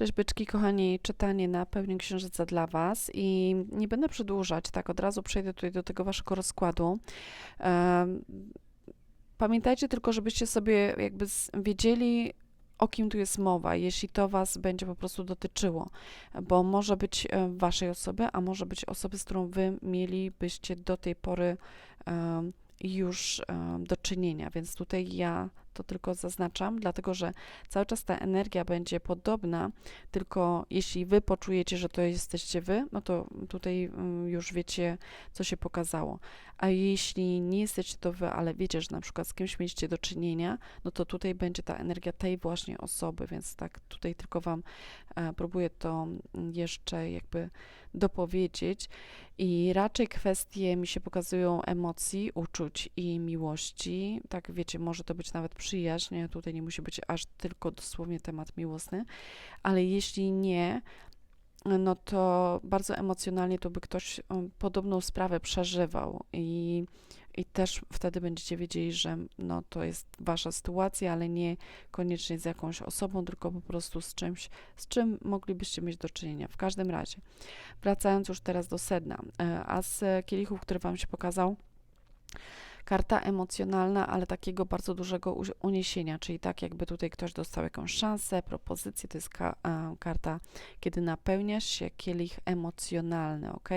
Cześć byczki, kochani, czytanie na pełni księżyca dla Was i nie będę przedłużać, tak od razu przejdę tutaj do tego Waszego rozkładu. Pamiętajcie tylko, żebyście sobie jakby wiedzieli, o kim tu jest mowa, jeśli to Was będzie po prostu dotyczyło, bo może być e, Waszej osoby, a może być osoby, z którą Wy mielibyście do tej pory już do czynienia, więc tutaj ja to tylko zaznaczam, dlatego że cały czas ta energia będzie podobna, tylko jeśli wy poczujecie, że to jesteście wy, no to tutaj mm, już wiecie, co się pokazało. A jeśli nie jesteście to wy, ale wiecie, że na przykład z kimś mieliście do czynienia, no to tutaj będzie ta energia tej właśnie osoby, więc tak tutaj tylko wam e, próbuję to mm, jeszcze jakby dopowiedzieć. I raczej kwestie mi się pokazują emocji, uczuć i miłości. Tak wiecie, może to być nawet przyjaźń, tutaj nie musi być aż tylko dosłownie temat miłosny, ale jeśli nie, no to bardzo emocjonalnie to by ktoś um, podobną sprawę przeżywał. I, i też wtedy będziecie wiedzieli, że no to jest wasza sytuacja, ale nie koniecznie z jakąś osobą, tylko po prostu z czymś, z czym moglibyście mieć do czynienia. W każdym razie, wracając już teraz do sedna, e, a z kielichów, który wam się pokazał, karta emocjonalna, ale takiego bardzo dużego uniesienia, czyli tak jakby tutaj ktoś dostał jakąś szansę, propozycję, to jest ka karta, kiedy napełniasz się kielich emocjonalny, ok?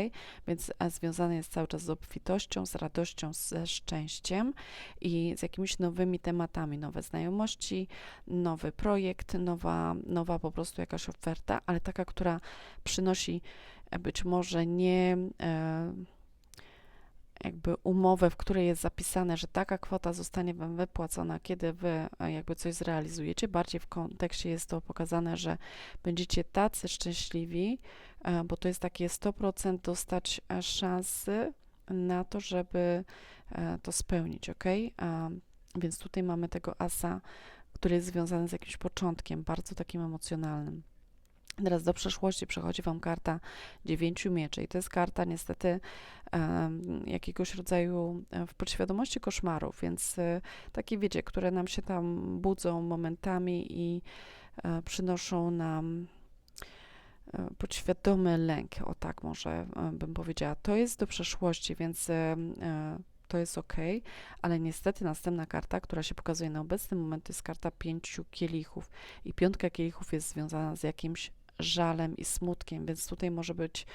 Więc związany jest cały czas z obfitością, z radością, ze szczęściem i z jakimiś nowymi tematami, nowe znajomości, nowy projekt, nowa, nowa po prostu jakaś oferta, ale taka, która przynosi e, być może nie... E, jakby umowę, w której jest zapisane, że taka kwota zostanie Wam wypłacona, kiedy Wy e, jakby coś zrealizujecie. Bardziej w kontekście jest to pokazane, że będziecie tacy szczęśliwi, e, bo to jest takie 100% dostać e, szansy na to, żeby to spełnić, ok? Więc tutaj mamy tego asa, który jest związany z jakimś początkiem, bardzo takim emocjonalnym. Teraz do przeszłości przechodzi Wam karta dziewięciu mieczy i to jest karta niestety jakiegoś rodzaju e, w podświadomości koszmarów, więc e, takie wiecie, które nam się tam budzą momentami i e, przynoszą nam podświadomy lęk, o tak może bym powiedziała. To jest do przeszłości, więc to jest ok, ale niestety następna karta, która się pokazuje na obecny moment, to jest karta pięciu kielichów i piątka kielichów jest związana z jakimś żalem i smutkiem, więc tutaj może być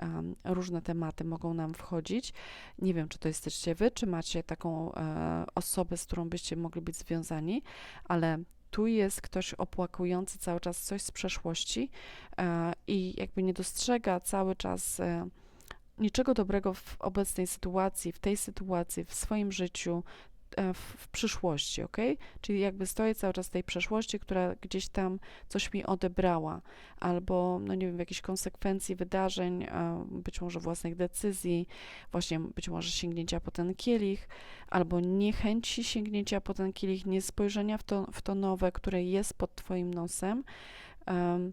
um, różne tematy mogą nam wchodzić. Nie wiem, czy to jesteście wy, czy macie taką e, osobę, z którą byście mogli być związani, ale tu jest ktoś opłakujący cały czas coś z przeszłości e, i jakby nie dostrzega cały czas e, niczego dobrego w obecnej sytuacji, w tej sytuacji, w swoim życiu, w, w, przyszłości, ok? Czyli jakby stoję cały czas w tej przeszłości, która gdzieś tam coś mi odebrała, albo, no nie wiem, w jakiejś konsekwencji wydarzeń, być może własnych decyzji, właśnie być może sięgnięcia po ten kielich, albo niechęci sięgnięcia po ten kielich, nie spojrzenia w to, w to nowe, które jest pod Twoim nosem. Um,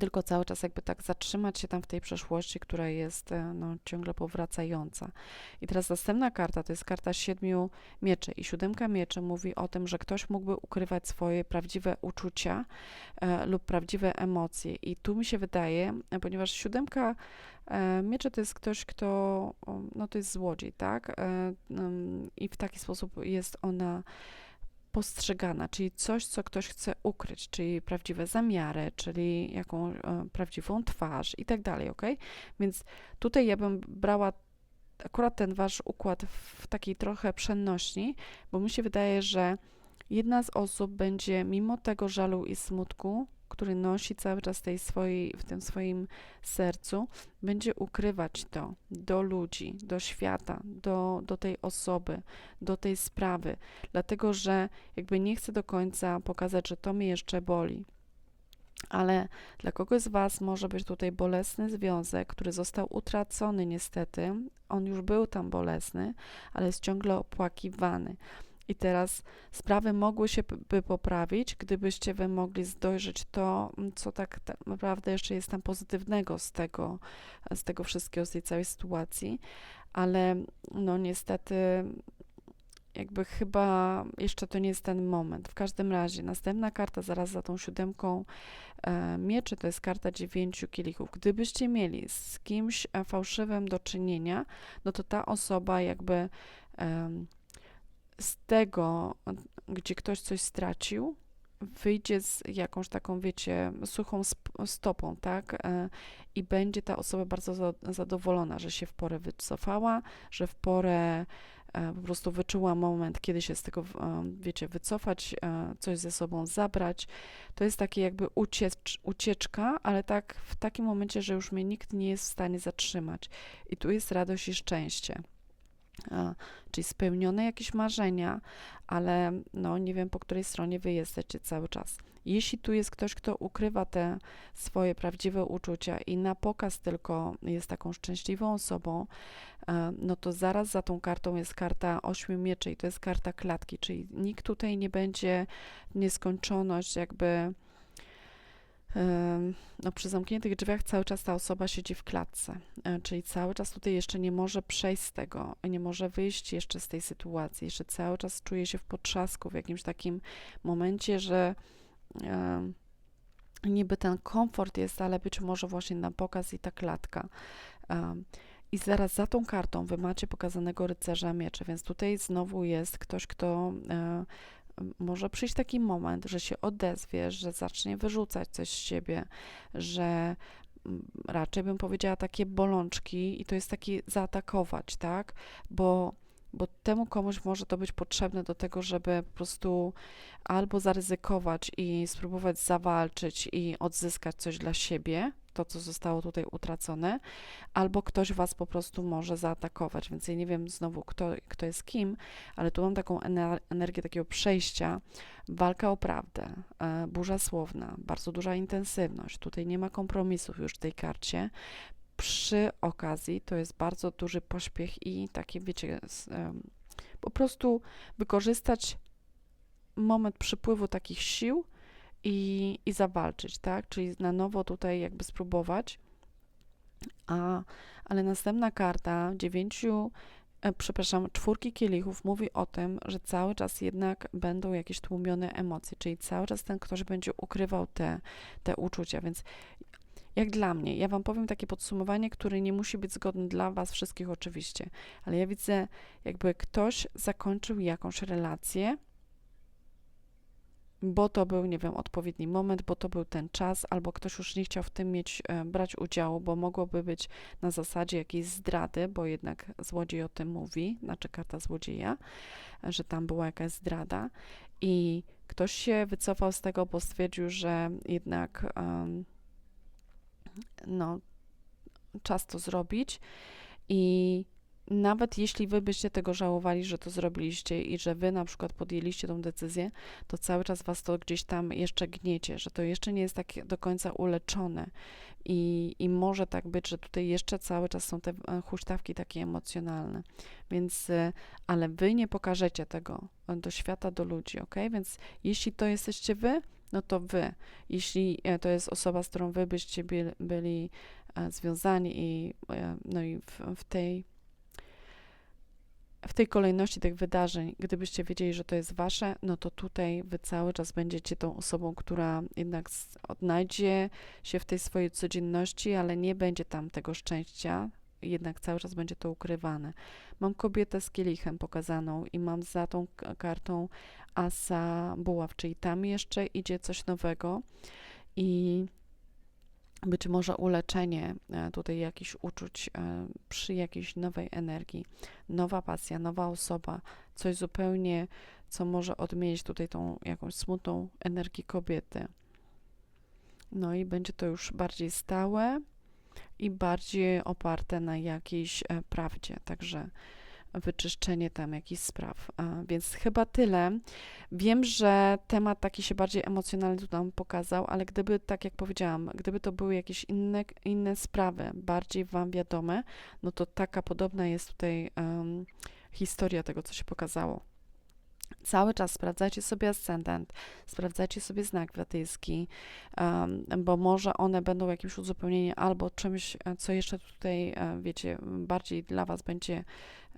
tylko cały czas jakby tak zatrzymać się tam w tej przeszłości, która jest e, no, ciągle powracająca. I teraz następna karta to jest karta siedmiu mieczy i siódemka mieczy mówi o tym, że ktoś mógłby ukrywać swoje prawdziwe uczucia e, lub prawdziwe emocje. I tu mi się wydaje, e, ponieważ siódemka e, mieczy to jest ktoś, kto, no to jest złodziej, tak? E, I w taki sposób jest ona postrzegana, czyli coś, co ktoś chce ukryć, czyli prawdziwe zamiary, czyli jaką e, prawdziwą twarz i tak dalej, ok? Więc tutaj ja bym brała akurat ten wasz układ w takiej trochę przenośni, bo mi się wydaje, że jedna z osób będzie mimo tego żalu i smutku który nosi cały czas tej swojej, w tym swoim sercu, będzie ukrywać to do ludzi, do świata, do, do tej osoby, do tej sprawy, dlatego że jakby nie chce do końca pokazać, że to mnie jeszcze boli. Ale dla kogoś z Was może być tutaj bolesny związek, który został utracony niestety. On już był tam bolesny, ale jest ciągle opłakiwany. I teraz sprawy mogły się by poprawić, gdybyście wy mogli dojrzeć to, co tak, tak naprawdę jeszcze jest tam pozytywnego z tego, z tego wszystkiego, z tej całej sytuacji, ale no niestety jakby chyba jeszcze to nie jest ten moment. W każdym razie, następna karta zaraz za tą siódemką e, mieczy to jest karta dziewięciu kielichów. Gdybyście mieli z kimś e, fałszywym do czynienia, no to ta osoba jakby e, z tego, gdzie ktoś coś stracił, wyjdzie z jakąś taką, wiecie, suchą stopą, tak? E, I będzie ta osoba bardzo zadowolona, że się w porę wycofała, że w porę e, po prostu wyczuła moment, kiedy się z tego, e, wiecie, wycofać, coś ze sobą zabrać. To jest takie jakby uciecz, ucieczka, ale tak w takim momencie, że już mnie nikt nie jest w stanie zatrzymać. I tu jest radość i szczęście czyli spełnione jakieś marzenia, ale no nie wiem po której stronie wy jesteście cały czas. Jeśli tu jest ktoś, kto ukrywa te swoje prawdziwe uczucia i na pokaz tylko jest taką szczęśliwą osobą, no to zaraz za tą kartą jest karta ośmiu mieczy i to jest karta klatki, czyli nikt tutaj nie będzie w nieskończoność jakby no, przy zamkniętych drzwiach cały czas ta osoba siedzi w klatce, e, czyli cały czas tutaj jeszcze nie może przejść z tego, nie może wyjść jeszcze z tej sytuacji, jeszcze cały czas czuje się w potrzasku, w jakimś takim momencie, że niby ten komfort jest, ale być może właśnie na pokaz i ta klatka. I zaraz za tą kartą wy macie pokazanego rycerza mieczy, więc tutaj znowu jest ktoś, kto e, może przyjść taki moment, że się odezwie, że zacznie wyrzucać coś z siebie, że mm, raczej bym powiedziała takie bolączki i to jest taki zaatakować, tak? Bo, bo temu komuś może to być potrzebne do tego, żeby po prostu albo zaryzykować i spróbować zawalczyć i odzyskać coś dla siebie, to, co zostało tutaj utracone, albo ktoś was po prostu może zaatakować. Więc ja nie wiem znowu, kto, kto jest kim, ale tu mam taką energię takiego przejścia, walka o prawdę, e, burza słowna, bardzo duża intensywność. Tutaj nie ma kompromisów już w tej karcie. Przy okazji to jest bardzo duży pośpiech i takie, wiecie, po prostu wykorzystać moment przypływu takich sił, i, i zawalczyć, tak? Czyli na nowo tutaj jakby spróbować. A, ale następna karta dziewięciu, e, przepraszam, czwórki kielichów mówi o tym, że cały czas jednak będą jakieś tłumione emocje, czyli cały czas ten ktoś będzie ukrywał te, te uczucia, więc jak dla mnie, ja Wam powiem takie podsumowanie, które nie musi być zgodne dla Was wszystkich oczywiście, ale ja widzę, jakby ktoś zakończył jakąś relację, bo to był, nie wiem, odpowiedni moment, bo to był ten czas, albo ktoś już nie chciał w tym mieć, e, brać udziału, bo mogłoby być na zasadzie jakiejś zdrady, bo jednak złodziej o tym mówi, znaczy karta złodzieja, że tam była jakaś zdrada. I ktoś się wycofał z tego, bo stwierdził, że jednak no, czas to zrobić. I nawet jeśli wy byście tego żałowali, że to zrobiliście i że wy na przykład podjęliście tą decyzję, to cały czas was to gdzieś tam jeszcze gniecie, że to jeszcze nie jest tak do końca uleczone. I, I może tak być, że tutaj jeszcze cały czas są te e, huśtawki takie emocjonalne. Więc, e, ale wy nie pokażecie tego e, do świata, do ludzi, ok? Więc jeśli to jesteście wy, no to wy. Jeśli to jest osoba, z którą wy byście byli, byli związani i, no i w, w tej w tej kolejności tych wydarzeń, gdybyście wiedzieli, że to jest wasze, no to tutaj wy cały czas będziecie tą osobą, która jednak odnajdzie się w tej swojej codzienności, ale nie będzie tam tego szczęścia, jednak cały czas będzie to ukrywane. Mam kobietę z kielichem pokazaną i mam za tą kartą asa buław, czyli tam jeszcze idzie coś nowego i być może uleczenie e, tutaj jakichś uczuć e, przy jakiejś nowej energii, nowa pasja, nowa osoba, coś zupełnie, co może odmienić tutaj tą jakąś smutną energię kobiety. No i będzie to już bardziej stałe i bardziej oparte na jakiejś e, prawdzie. Także wyczyszczenie tam jakichś spraw. Więc chyba tyle. Wiem, że temat taki się bardziej emocjonalny tu nam pokazał, ale gdyby, tak jak powiedziałam, gdyby to były jakieś inne, inne sprawy, bardziej Wam wiadome, no to taka podobna jest tutaj um, historia tego, co się pokazało. Cały czas sprawdzajcie sobie ascendent, sprawdzajcie sobie znak watyjski, um, bo może one będą jakimś uzupełnieniem albo czymś, e, co jeszcze tutaj, e, wiecie, bardziej dla Was będzie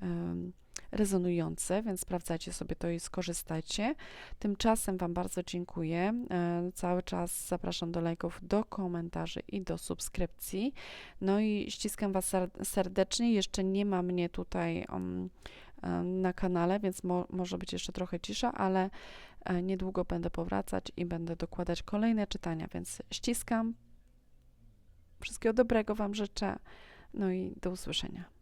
um, rezonujące, więc sprawdzajcie sobie to i skorzystajcie. Tymczasem Wam bardzo dziękuję. E, cały czas zapraszam do lajków, do komentarzy i do subskrypcji. No i ściskam Was ser- serdecznie. Jeszcze nie ma mnie tutaj um, na kanale, więc mo- może być jeszcze trochę cisza, ale e, niedługo będę powracać i będę dokładać kolejne czytania, więc ściskam. Wszystkiego dobrego Wam życzę. No i do usłyszenia.